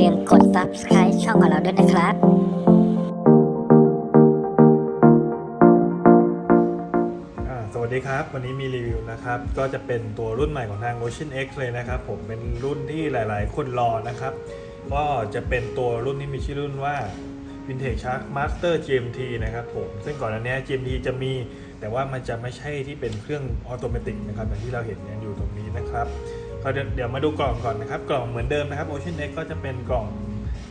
ลืมกด subscribe ช่องของเราด้วยนะครับสวัสดีครับ วันนี้มีรีวิวนะครับ ก็จะเป็นตัวรุ่นใหม่ของทาง Ocean X เลยนะครับ ผมเป็นรุ่นที่หลาย ๆ คนรอนะครับ ก็จะเป็นตัวรุ่นที่มีชื่อรุ่นว่า Vintage Shark Master GMT นะครับผม ซึ่งก่อนหน้านี้ GMT จะมี แต่ว่ามันจะไม่ใช่ที่เป็นเครื่องออโตเมติกนะครับอย่างที่เราเห็นอยู่ตรงนี้นะครับ ก็เดี๋ยวเดี๋ยวมาดูกล่องก่อนนะครับ กล่องเหมือนเดิมนะครับ Ocean X ก็จะเป็นกล่อง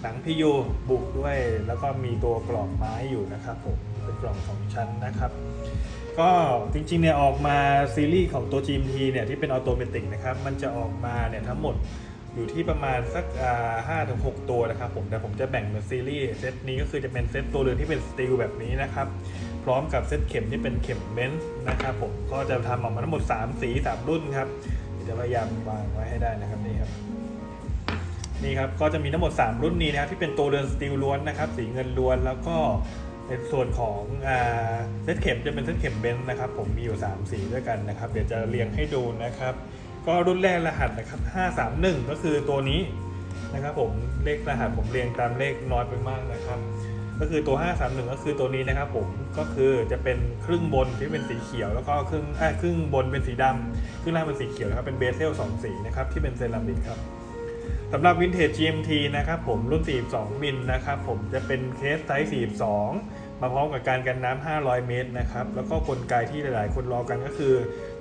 หนัง PU บุกด้วย แล้วก็มีตัวกล่องไม้อยู่นะครับผมเป็นกล่องสองชั้นนะครับ ก็จริงๆเนี่ยออกมาซีรีส์ของตัว GMT เนี่ยที่เป็นออโตเมติกนะครับ มันจะออกมาเนี่ยทั้งหมดอยู่ที่ประมาณสักห้าถึงหกตัวนะครับผมแต่ผมจะแบ่งเป็นซีรีส์เซตนี้ก็คือจะเป็นเซตตัวเรือนที่เป็นสตีลแบบนี้นะครับ พร้อมกับเซตเข็มที่เป็นเข็มเบนซ์นะครับผมก็จะทำออกมาทั้งหมด 3 สี 3 รุ่นครับ ดี๋ยวจะพยายามวางไว้ให้ได้นะครับนี่ครับนี่ครับก็จะมีทั้งหมด 3 รุ่นนี้นะครับที่เป็นตัวเรือนสตีลล้วนนะครับสีเงินล้วนแล้วก็ในส่วนของอ่าเซตเข็มจะเป็นเซตเข็มเบนซ์นะครับผมมีอยู่ 3 สีด้วยกันนะครับ เดี๋ยวจะเรียงให้ดูนะครับ ก็รุ่นแรกรหัสนะครับ 531 ก็คือตัวนี้นะครับผมเลขรหัสผมเรียงตามเลขน้อยไปมากนะครับ ก็คือตัว 531 ก็คือตัวนี้นะครับผมก็คือจะเป็นครึ่งบนที่เป็นสีเขียว แล้วก็ครึ่งอ่าครึ่งบนเป็นสีดำครึ่งล่างเป็นสีเขียวนะครับเป็นเบเซล2สีนะครับที่เป็นเซรามิกครับสำหรับ Vintage GMT นะครับผมรุ่น 42 มิลนะครับผมจะเป็นเคสไซส์ 42 มาพร้อมกับการกันน้ำ 500 เมตรนะครับแล้วก็กลไกที่หลาย ๆ คนรอกันก็คือ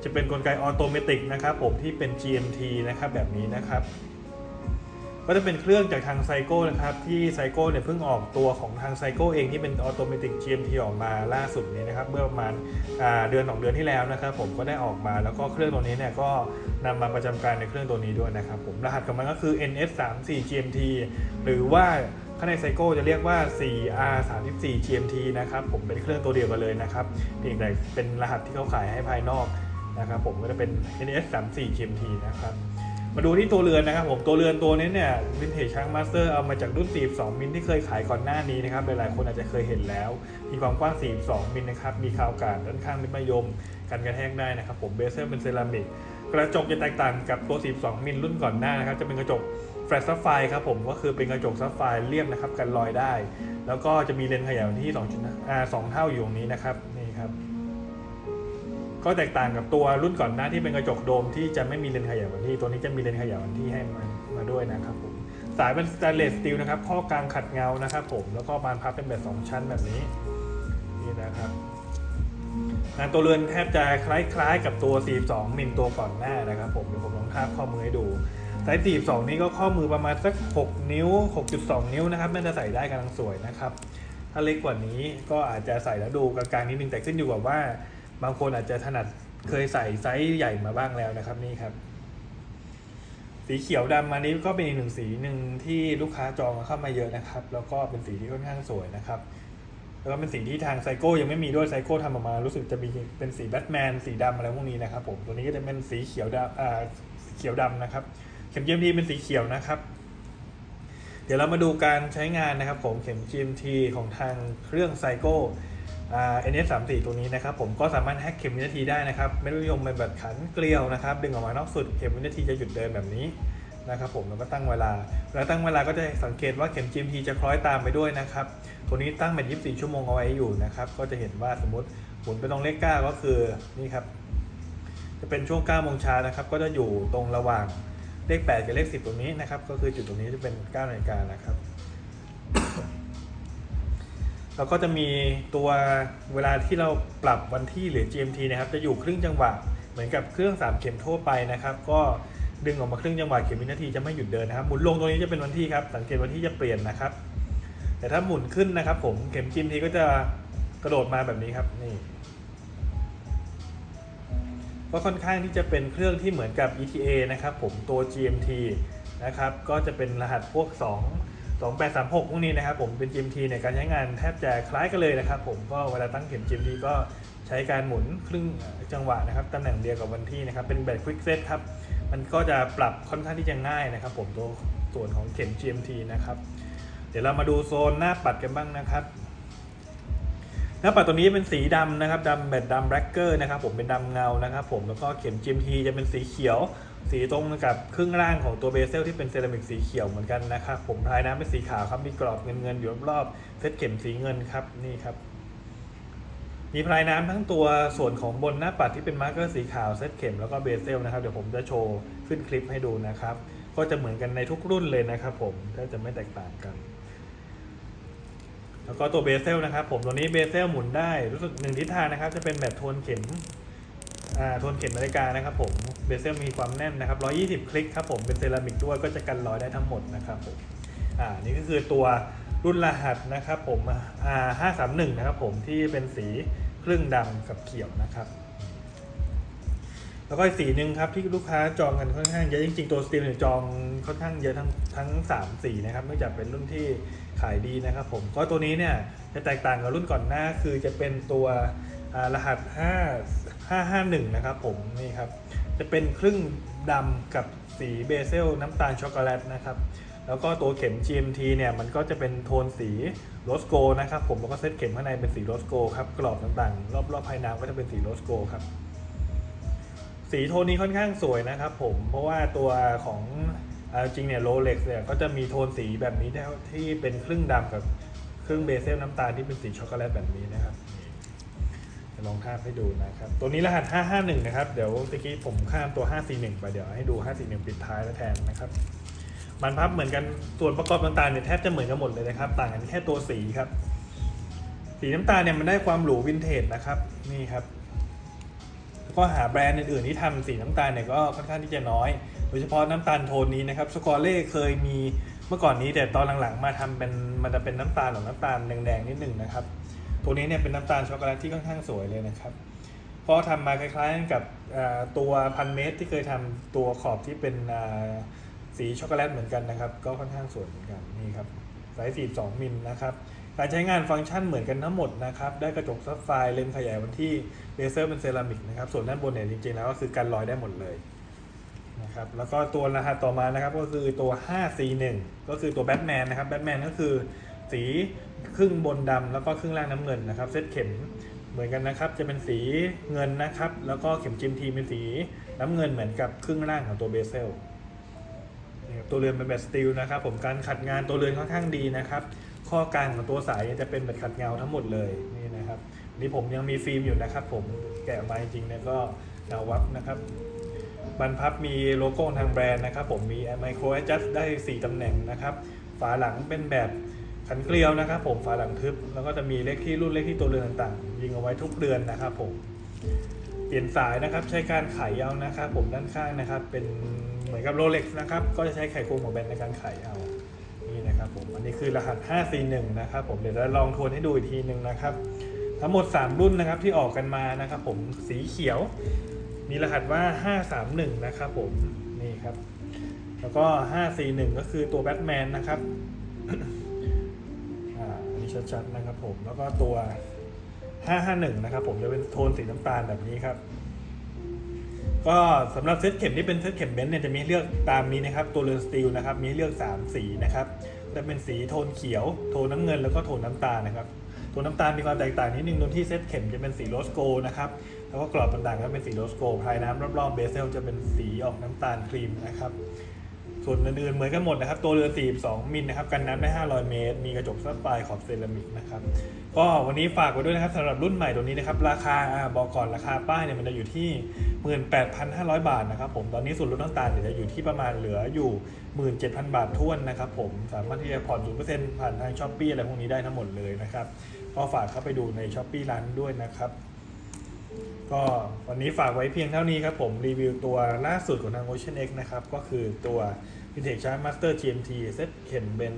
จะเป็นกลไกออโตเมติกนะครับผมที่เป็น GMT นะครับแบบนี้นะครับ ก็จะเป็นเครื่องจากทางไซโก้นะครับ ที่ไซโก้เนี่ยเพิ่งออกตัวของทางไซโก้เองที่เป็นออโตเมติก GMT ออกมาล่าสุดนี้นะครับ เมื่อประมาณเดือนสองเดือนที่แล้วนะครับ ผมก็ได้ออกมาแล้วก็เครื่องตัวนี้เนี่ยก็นำมาประจำการในเครื่องตัวนี้ด้วยนะครับผมรหัสของมันก็คือ NS 3 4 GMT หรือว่าข้างในไซโก้จะเรียกว่า 4R 3 4 GMT นะครับ ผมเป็นเครื่องตัวเดียวกันเลยนะครับเพียงแต่เป็นรหัสที่เขาขายให้ภายนอกนะครับ ผมก็จะเป็น NS 3 4 GMT นะครับ มาดูที่ตัวเรือนนะครับผมตัวเรือนตัวนี้เนี่ยวินเทจช้างมาสเตอร์เอามาจากรุ่น 42 มิลที่เคยขายก่อนหน้านี้นะครับหลายๆคนอาจจะเคยเห็นแล้ว มีความกว้าง 42 มิลนะครับมีคาวกาดด้านข้างมิมะยมกันกระแทกได้นะครับผมเบสเซอร์เป็นเซรามิกกระจกจะแตกต่างกับตัว 42 มิลรุ่นก่อนหน้านะครับจะเป็นกระจกแฟลชซัฟไฟครับผมก็คือเป็นกระจกซัฟไฟเลี่ยมนะครับกันรอยได้ แล้วก็จะมีเลนส์ขยายที่2.5อ่า2เท่าอยู่ตรงนี้นะครับนี่ครับ ก็แตกต่างกับตัวรุ่นก่อนหน้าที่เป็นกระจกโดมที่จะไม่มีเลนส์ขยายวันที่ ตัวนี้จะมีเลนส์ขยายวันที่ให้มามาด้วยนะครับผมสายเป็นสแตนเลสสตีลนะครับ ข้อกลางขัดเงานะครับผมแล้วก็บานพับเป็นแบบสองชั้นแบบนี้นี่นะครับงานตัวเรือนแทบจะคล้ายๆ กับตัว 42มิลตัวก่อนหน้านะครับผมเดี๋ยวผมลองทาบข้อมือให้ดูไซส์42นี้ก็ข้อมือประมาณสัก 6 นิ้ว 6.2 นิ้วนะครับน่าจะใส่ได้กำลังสวยนะครับ ถ้าเล็กกว่านี้ก็อาจจะใส่แล้วดูกลางๆนิดนึงแต่ขึ้นอยู่กับว่า บางคนอาจจะถนัดเคยใส่ไซส์ใหญ่มาบ้างแล้วนะครับนี่ครับ สีเขียวดำอันนี้ก็เป็นอีกหนึ่งสีหนึ่งที่ลูกค้าจองเข้ามาเยอะนะครับ แล้วก็เป็นสีที่ค่อนข้างสวยนะครับแล้วก็เป็นสีที่ทางไซโก้ยังไม่มีด้วยไซโก้ทำออกมา รู้สึกจะมีเป็นสีแบทแมนสีดำอะไรพวกนี้นะครับ ผมตัวนี้ก็จะเป็นสีเขียวดำอ่าเขียวดำนะครับ เข็ม GMT เป็นสีเขียวนะครับ เดี๋ยวเรามาดูการใช้งานนะครับ ผมเข็ม GMT ของทางเครื่องไซโก้ NS 3 4 ตัวนี้นะครับผมก็สามารถแฮกเข็มวินาทีได้นะครับไม่ต้องนิยมเป็นแบบขันเกลียวนะครับ ดึงออกมานอกสุดเข็มวินาทีจะหยุดเดินแบบนี้นะครับผมแล้วก็ตั้งเวลาแล้วตั้งเวลาก็จะสังเกตว่าเข็ม GMT จะคล้อยตามไปด้วยนะครับ ตัวนี้ตั้งเป็น24 ชั่วโมงเอาไว้อยู่นะครับ ก็จะเห็นว่าสมมติหมุนไปตรงเลข 9 ก็คือนี่ครับ จะเป็นช่วง9โมงเช้านะครับ ก็จะอยู่ตรงระหว่างเลข 8 กับเลข 10 ตรงนี้นะครับ ก็คือจุดตรงนี้จะเป็น9นาฬิกานะครับ แล้วก็จะมีตัวเวลาที่เราปรับวันที่หรือ GMT นะครับจะอยู่ครึ่งจังหวะเหมือนกับเครื่อง 3 เข็มทั่วไปนะครับ ก็ดึงออกมาครึ่งจังหวะเข็มวินาทีจะไม่หยุดเดินนะครับหมุนลงตรงนี้จะเป็นวันที่ครับสังเกตวันที่จะเปลี่ยนนะครับ แต่ถ้าหมุนขึ้นนะครับ ผมเข็ม GMT ก็จะกระโดดมาแบบนี้ครับนี่ก็ค่อนข้างที่จะเป็นเครื่องที่เหมือนกับ ETA นะครับ ผมตัว GMT นะครับ ก็จะเป็นรหัสพวก 2 2836 พวกนี้นะครับผมเป็น GMT เนี่ยการใช้งานแทบจะคล้ายกันเลยนะครับผมก็เวลาตั้งเข็ม GMT ก็ใช้การหมุนครึ่งจังหวะนะครับตำแหน่งเดียวกับวันที่นะครับเป็นแบบ Quick Set ครับมันก็จะปรับค่อนข้างที่จะง่ายนะครับ ผมตัวส่วนของเข็ม GMT นะครับเดี๋ยวเรามาดูโซนหน้าปัดกันบ้างนะครับ หน้าปัดตัวนี้เป็นสีดำนะครับดำแบบดำแบล็กเกอร์นะครับผมเป็นดำเงานะครับผมแล้วก็เข็ม GMT จะเป็นสีเขียว สีตรงกับครึ่งล่างของตัวเบเซลที่เป็นเซรามิกสีเขียวเหมือนกันนะครับผมพายน้ำเป็นสีขาวครับมีกรอบเงินเงินๆอยู่รอบๆเซตเข็มสีเงินครับนี่ครับมีพลายน้ำทั้งตัวส่วนของบนหน้าปัดที่เป็นมาร์กเกอร์สีขาวเซตเข็มแล้วก็เบเซลนะครับเดี๋ยวผมจะโชว์ขึ้นคลิปให้ดูนะครับ ก็จะเหมือนกันในทุกรุ่นเลยนะครับผมก็จะไม่แตกต่างกัน แล้วก็ตัวเบเซลนะครับผมตัวนี้เบเซลหมุนได้รู้สึกหนึ่งทิศทางนะครับ จะเป็นแบบโทนเข็มอ่าโทนเข็มนาฬิกานะครับผมเบเซลมีความแน่นนะครับ120 คลิกครับผมเป็นเซรามิกด้วยก็จะกันรอยได้ทั้งหมดนะครับผมอ่านี่ก็คือตัวรุ่นรหัสนะครับผมอ่า531 นะครับผมที่เป็นสีครึ่งดำกับเขียวนะครับ แล้วก็สีหนึ่งครับที่ลูกค้าจองกันค่อนข้างเยอะจริงๆตัวสตีลเนี่ยจองค่อนข้างเยอะทั้งทั้งสามสีนะครับเนื่องจากเป็นรุ่นที่ ขายดีนะครับผมก็ตัวนี้เนี่ยจะแตกต่างกับรุ่นก่อนหน้าคือจะเป็นตัวรหัส 5 551 นะครับผมนี่ครับจะเป็นครึ่งดำกับสีเบเซลน้ำตาลช็อกโกแลตนะครับแล้วก็ตัวเข็ม GMT เนี่ยมันก็จะเป็นโทนสีโรสโกนะครับผมแล้วก็เซตเข็มข้างในเป็นสีโรสโกครับกรอบต่างๆ รอบๆภายใน้ำก็จะเป็นสีโรสโกครับสีโทนนี้ค่อนข้างสวยนะครับผมเพราะว่าตัวของ เอาจริงเนี่ยโรเล็กเนี่ยก็จะมีโทนสีแบบนี้ที่ที่เป็นครึ่งดำกับครึ่งเบเซลน้ำตาลที่เป็นสีช็อกโกแลตแบบนี้นะครับจะลองทาบให้ดูนะครับ ตัวนี้รหัส 551 นะครับ เดี๋ยวตะกี้ผมข้ามตัว 541 ไปเดี๋ยวให้ดู 541 ปิดท้ายแล้วแทนนะครับมันพับเหมือนกันส่วนประกอบต่างๆเนี่ยแทบจะเหมือนกันหมดเลยนะครับ ต่างกันแค่ตัวสีครับ สีน้ำตาลเนี่ยมันได้ความหรูวินเทจนะครับนี่ครับก็หาแบรนด์อื่นๆที่ทำสีน้ำตาลเนี่ยก็ค่อนข้างที่จะน้อย โดยเฉพาะน้ำตาลโทนนี้นะครับสกอเล่เคยมีเมื่อก่อนนี้แต่ตอนหลังๆ มาทำเป็นมันจะเป็นน้ำตาลหรือน้ำตาลแดงๆนิดหนึ่งนะครับ ตัวนี้เนี่ยเป็นน้ำตาลช็อกโกแลตที่ค่อนข้างสวยเลยนะครับก็ทำมาคล้ายๆกับตัวพันเมตรที่เคยทำตัวขอบที่เป็นสีช็อกโกแลตเหมือนกันนะครับ ก็ค่อนข้างสวยเหมือนกันนี่ครับไซส์42มิลนะครับการใช้งานฟังก์ชันเหมือนกันทั้งหมดนะครับ ได้กระจกซับไฟเลนส์ขยายวันที่เลเซอร์เป็นเซรามิกนะครับ ส่วนด้านบนเนี่ยจริงๆแล้วก็คือกันรอยได้หมดเลย นะครับแล้วก็ตัวรหัสต่อมานะครับก็คือตัว 5C1 ก็คือตัวแบทแมนนะครับแบทแมนก็คือสีครึ่งบนดำแล้วก็ครึ่งล่างน้ำเงินนะครับเซตเข็มเหมือนกันนะครับจะเป็นสีเงินนะครับแล้วก็เข็มจิมทีเป็นสีน้ำเงินเหมือนกับครึ่งล่างของตัวเบเซลนะครับตัวเรือนเป็นแบบสตีลนะครับผมการขัดงานตัวเรือนค่อนข้างดีนะครับข้อกลางของตัวสายจะเป็นแบบขัดเงาทั้งหมดเลยนี่นะครับนี่ผมยังมีฟิล์มอยู่นะครับ ผมแกะออกมาจริงๆเนี่ยก็เงาวับนะครับ บรรพับมีโลโก้ทางแบรนด์นะครับ ผมมีไมโครแอดจัสได้ 4ตำแหน่งนะครับ ฝาหลังเป็นแบบขันเกลียวนะครับ ผมฝาหลังทึบ แล้วก็จะมีเลขที่รุ่นเลขที่ตัวเรือนต่างๆ ยิงเอาไว้ทุกเดือนนะครับ ผมเปลี่ยนสายนะครับใช้การไขเอานะครับ ผมด้านข้างนะครับ เป็นเหมือนกับโรเล็กนะครับ ก็จะใช้ไขควงของแบรนด์ในการไขเอานี่นะครับผมอันนี้คือรหัส 541 นะครับ ผมเดี๋ยวเราลองทวนให้ดูอีกทีหนึ่งนะครับ ทั้งหมด 3 รุ่นนะครับที่ออกกันมานะครับ ผมสีเขียว มีรหัสว่า 531 นะครับผม นี่ครับ แล้วก็ 541 ก็คือตัวแบทแมนนะครับอ่าอันนี้ชัดๆนะครับผมแล้วก็ตัว 551 นะครับผมจะเป็นโทนสีน้ำตาลแบบนี้ครับ ก็สำหรับเซตเข็มที่เป็นเซตเข็มเบนซ์เนี่ยจะมีเลือกตามนี้นะครับ ตัวเรือนสตีลนะครับ มีเลือก 3 สีนะครับจะเป็นสีโทนเขียว โทนน้ำเงินแล้วก็โทนน้ำตาลนะครับ โทนน้ำตาลมีความแตกต่างนิดนึงตรงที่เซตเข็มจะเป็นสีโรสโกนะครับแล้วก็กรอบต่างๆก็เป็นสีโรสโกภายน้ำรอบๆเบเซลจะเป็นสีออกน้ำตาลครีมนะครับ ส่วนอื่นๆเหมือนกันหมดนะครับ ตัวเรือ 42 มิลนะครับ กันน้ำได้ 500 เมตร มีกระจกซับไฟร์ขอบเซรามิกนะครับ ก็วันนี้ฝากไว้ด้วยนะครับสำหรับรุ่นใหม่ตัวนี้นะครับ ราคาอ่าบอกก่อนราคาป้ายเนี่ยมันจะอยู่ที่ 18,500 บาทนะครับผม ตอนนี้ส่วนลดต่างๆเนี่ยจะอยู่ที่ประมาณเหลืออยู่ 17,000 บาทท้วนนะครับผม สามารถที่จะผ่อน0%ผ่านทางช้อปปี้อะไรพวกนี้ได้ทั้งหมดเลยนะครับ ก็ฝากเข้าไปดูในช้อปปี้ร้านด้วยนะครับ ก็วันนี้ฝากไว้เพียงเท่านี้ครับผมรีวิวตัวล่าสุดของทาง Ocean X นะครับ ก็คือตัว Vintage Chart Master GMT เซตเข็นเบน